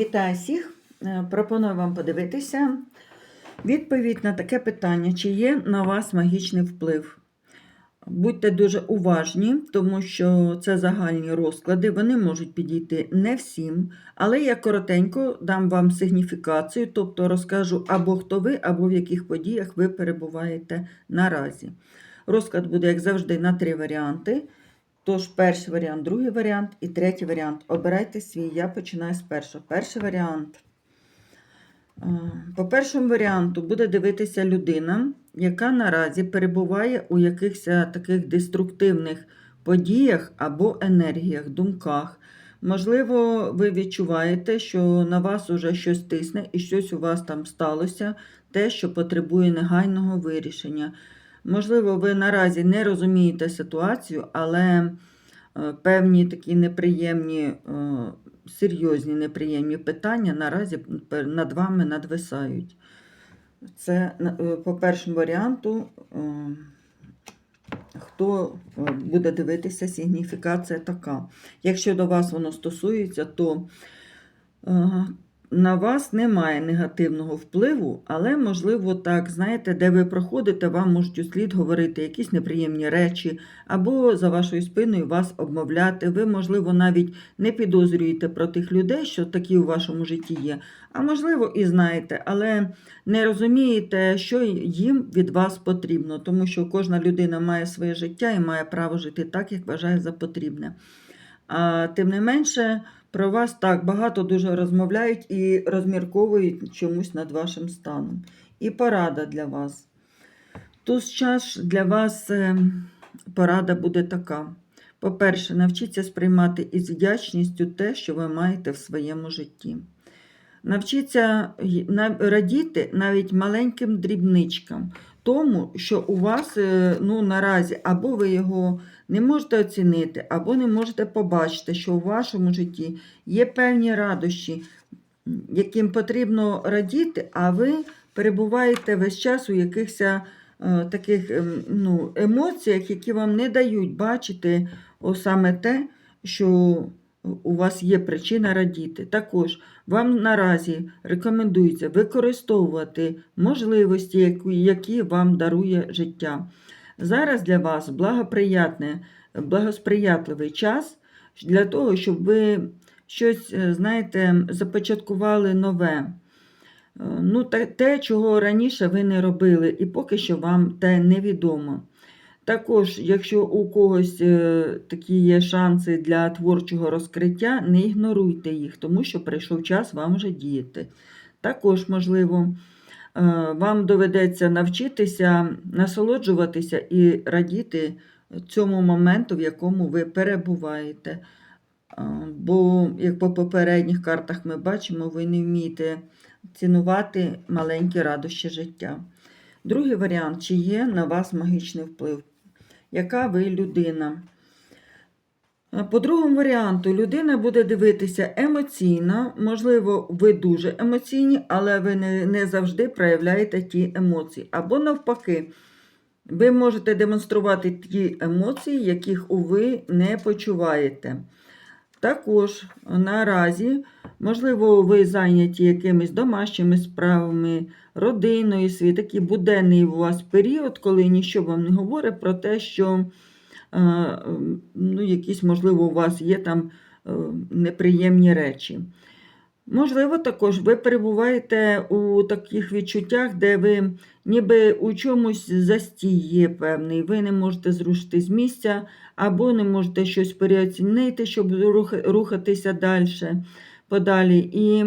Вітаю всіх! Е, Пропоную вам подивитися відповідь на таке питання, чи є на вас магічний вплив. Будьте дуже уважні, тому що це загальні розклади, вони можуть підійти не всім, але я коротенько дам вам сигніфікацію, тобто розкажу або хто ви, або в яких подіях ви перебуваєте наразі. Розклад буде, як завжди, на три варіанти. Тож, перший варіант, другий варіант і третій варіант. Обирайте свій. Я починаю з першого. Перший варіант. Е, По першому варіанту буде дивитися людина, яка наразі перебуває у якихось таких деструктивних подіях або енергіях, думках. Можливо, ви відчуваєте, що на вас уже щось тисне і щось у вас там сталося, те, що потребує негайного вирішення. Можливо, ви наразі не розумієте ситуацію, але е, певні такі неприємні, е, серйозні неприємні питання наразі над вами надвисають. Це е, по першому варіанту, хто буде дивитися, сигніфікація така. Якщо до вас воно стосується, то на вас немає негативного впливу, але, можливо, так, знаєте, де ви проходите, вам можуть услід говорити якісь неприємні речі, або за вашою спиною вас обмовляти. Ви, можливо, навіть не підозрюєте про тих людей, що такі у вашому житті є. А можливо, і знаєте, але не розумієте, що їм від вас потрібно, тому що кожна людина має своє життя і має право жити так, як вважає за потрібне. А тим не менше, про вас так багато дуже розмовляють і розмірковують чомусь над вашим станом. І порада для вас. Тут час для вас е, порада буде така. По-перше, навчіться сприймати із вдячністю те, що ви маєте в своєму житті. Навчіться радіти навіть маленьким дрібничкам, тому, що у вас е, ну, наразі або ви його не можете оцінити, або не можете побачити, що у вашому житті є певні радощі, яким потрібно радіти, а ви перебуваєте весь час у якихось е, таких ем, ну, емоціях, які вам не дають бачити саме те, що у вас є причина радіти. Також вам наразі рекомендується використовувати можливості, які вам дарує життя. Зараз для вас благосприятливий час для того, щоб ви щось, е, знаєте, започаткували нове. Е, Ну, те, чого раніше ви не робили, і поки що вам те невідомо. Також, якщо у когось е, такі є шанси для творчого розкриття, не ігноруйте їх, тому що прийшов час вам вже діяти. Також, можливо, вам доведеться навчитися насолоджуватися і радіти цьому моменту, в якому ви перебуваєте. Е, Бо, як по попередніх картах ми бачимо, ви не вмієте цінувати маленькі радощі життя. Другий варіант, чи є на вас магічний вплив? Яка ви людина? А По другому варіанту, людина буде дивитися емоційно, можливо, ви дуже емоційні, але ви не, не завжди проявляєте ті емоції. Або навпаки, ви можете демонструвати ті емоції, яких ви не почуваєте. Також наразі, можливо, ви зайняті якимись домашніми справами, родиною, свій такий буденний у вас період, коли нічого вам не говорить про те, що е, ну, якісь, можливо, у вас є там е, неприємні речі. Можливо, також ви перебуваєте у таких відчуттях, де ви ніби у чомусь застій певний, ви не можете зрушити з місця, або не можете щось переоцінити, щоб рухатися далі, подалі. І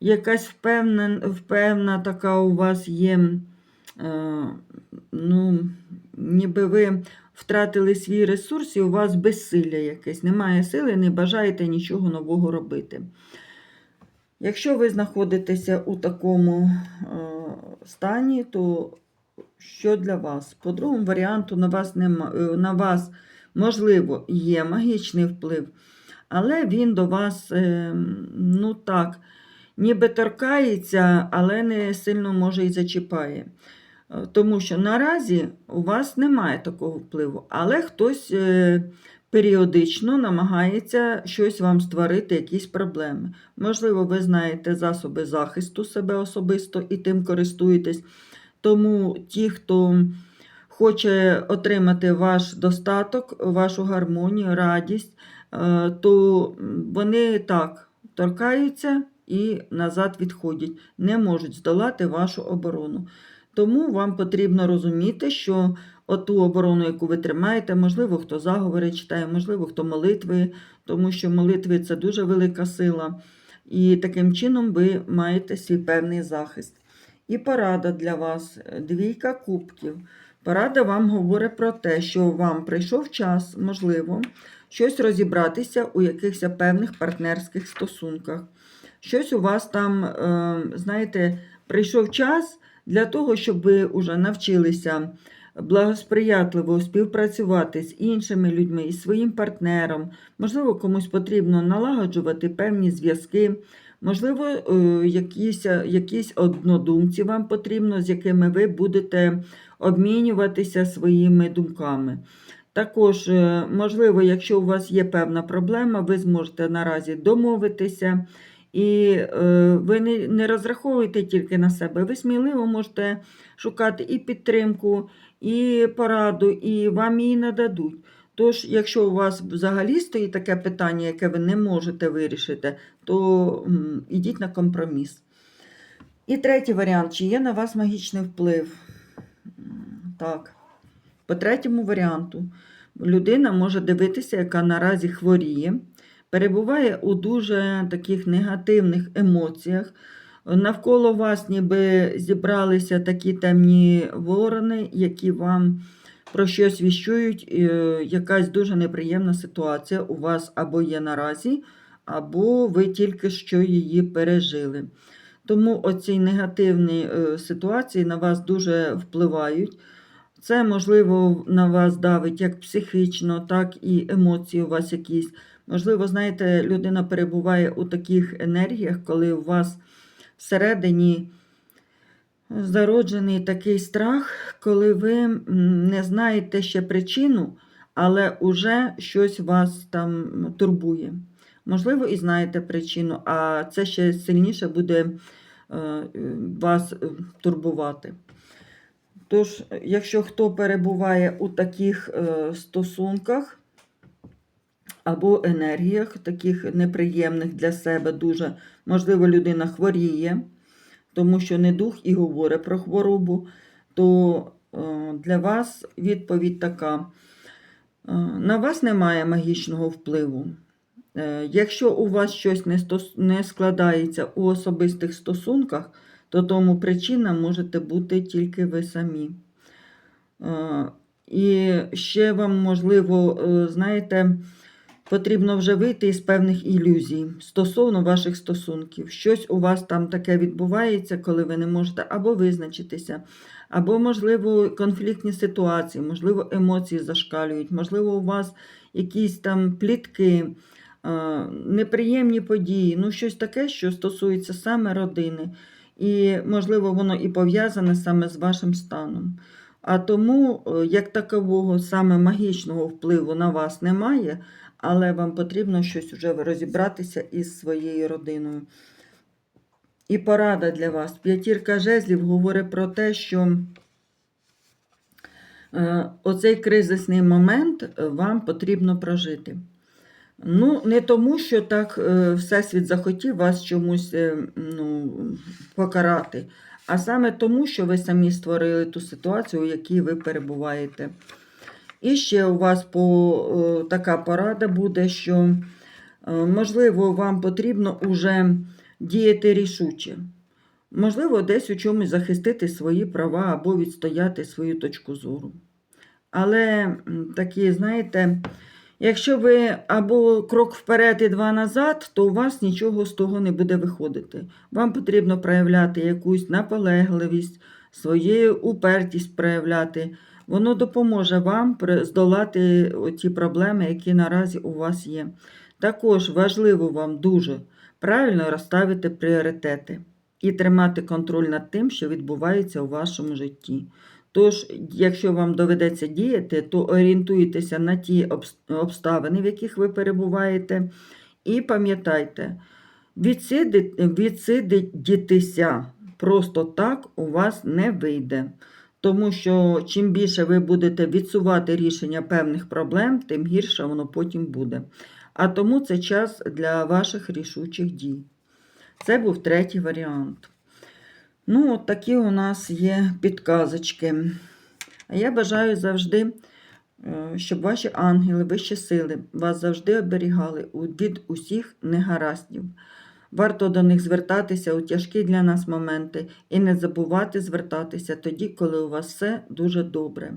якась впевнена, впевна така у вас є, е, ну, ніби ви втратили свій ресурс, і у вас безсилля якесь, немає сили, не бажаєте нічого нового робити. Якщо ви знаходитеся у такому е, стані, то що для вас? По другому варіанту на вас, нема, е, на вас, можливо, є магічний вплив, але він до вас, е, ну так, ніби торкається, але не сильно може і зачіпає. Тому що наразі у вас немає такого впливу, але хтось е, періодично намагається щось вам створити, якісь проблеми. Можливо, ви знаєте засоби захисту себе особисто і тим користуєтесь. Тому ті, хто хоче отримати ваш достаток, вашу гармонію, радість, е, то вони так торкаються і назад відходять, не можуть здолати вашу оборону. Тому вам потрібно розуміти, що оту оборону, яку ви тримаєте, можливо, хто заговори читає, можливо, хто молитви, тому що молитви це дуже велика сила. І таким чином ви маєте свій певний захист. І порада для вас двійка кубків. Порада вам говорить про те, що вам прийшов час, можливо, щось розібратися у якихось певних партнерських стосунках. Щось у вас там, е, знаєте, прийшов час для того, щоб ви вже навчилися благосприятливо співпрацювати з іншими людьми і своїм партнером. Можливо, комусь потрібно налагоджувати певні зв'язки. Можливо, е, якісь, якісь однодумці вам потрібно, з якими ви будете обмінюватися своїми думками. Також, е, можливо, якщо у вас є певна проблема, ви зможете наразі домовитися. І е, ви не, розраховуєте тільки на себе, ви сміливо можете шукати і підтримку, і пораду, і вам її нададуть. Тож, якщо у вас взагалі стоїть таке питання, яке ви не можете вирішити, то м, ідіть на компроміс. І третій варіант: чи є на вас магічний вплив? Так. По третьому варіанту, людина може дивитися, яка наразі хворіє, перебуває у дуже таких негативних емоціях. Навколо вас ніби зібралися такі темні ворони, які вам про щось віщують. е, Якась дуже неприємна ситуація у вас або є наразі, або ви тільки що її пережили. Тому оці негативні е, ситуації на вас дуже впливають. Це, можливо, на вас давить як психічно, так і емоції у вас якісь. Можливо, знаєте, людина перебуває у таких енергіях, коли у вас всередині зароджений такий страх, коли ви не знаєте ще причину, але уже щось вас там турбує. Можливо, і знаєте причину, а це ще сильніше буде е, вас е, турбувати. Тож, якщо хто перебуває у таких е, стосунках або енергіях, таких неприємних для себе, дуже, можливо, людина хворіє, тому що не дух і говорить про хворобу, то е, для вас відповідь така: Е, на вас немає магічного впливу. Е, Якщо у вас щось не, складається у особистих стосунках, то тому причина можете бути тільки ви самі. І ще вам, можливо, знаєте, потрібно вже вийти із певних ілюзій стосовно ваших стосунків. Щось у вас там таке відбувається, коли ви не можете або визначитися, або, можливо, конфліктні ситуації, можливо, емоції зашкалюють, можливо, у вас якісь там плітки, е, неприємні події, ну щось таке, що стосується саме родини. І, можливо, воно і пов'язане саме з вашим станом. А тому, е, як такового, саме магічного впливу на вас немає, але вам потрібно щось вже розібратися із своєю родиною. І порада для вас. П'ятірка жезлів говорить про те, що е, оцей кризисний момент е, вам потрібно прожити. Ну, не тому, що так Всесвіт захотів вас чомусь ну, покарати, а саме тому, що ви самі створили ту ситуацію, у якій ви перебуваєте. І ще у вас по, е, така порада буде, що, е, можливо, вам потрібно уже діяти рішуче. Можливо, десь у чомусь захистити свої права або відстояти свою точку зору. Але такі, знаєте, якщо ви або крок вперед і два назад, то у вас нічого з того не буде виходити. Вам потрібно проявляти якусь наполегливість, свою упертість проявляти. Воно допоможе вам здолати ті проблеми, які наразі у вас є. Також важливо вам дуже правильно розставити пріоритети і тримати контроль над тим, що відбувається у вашому житті. Тож, якщо вам доведеться діяти, то орієнтуйтеся на ті обставини, в яких ви перебуваєте, і пам'ятайте, відсидітися просто так у вас не вийде. Тому що чим більше ви будете відсувати рішення певних проблем, тим гірше воно потім буде. А тому це час для ваших рішучих дій. Це був третій варіант. Ну, от такі у нас є підказочки. А я бажаю завжди, е, щоб ваші ангели, вищі сили вас завжди оберігали від усіх негараздів. Варто до них звертатися у тяжкі для нас моменти і не забувати звертатися тоді, коли у вас все дуже добре.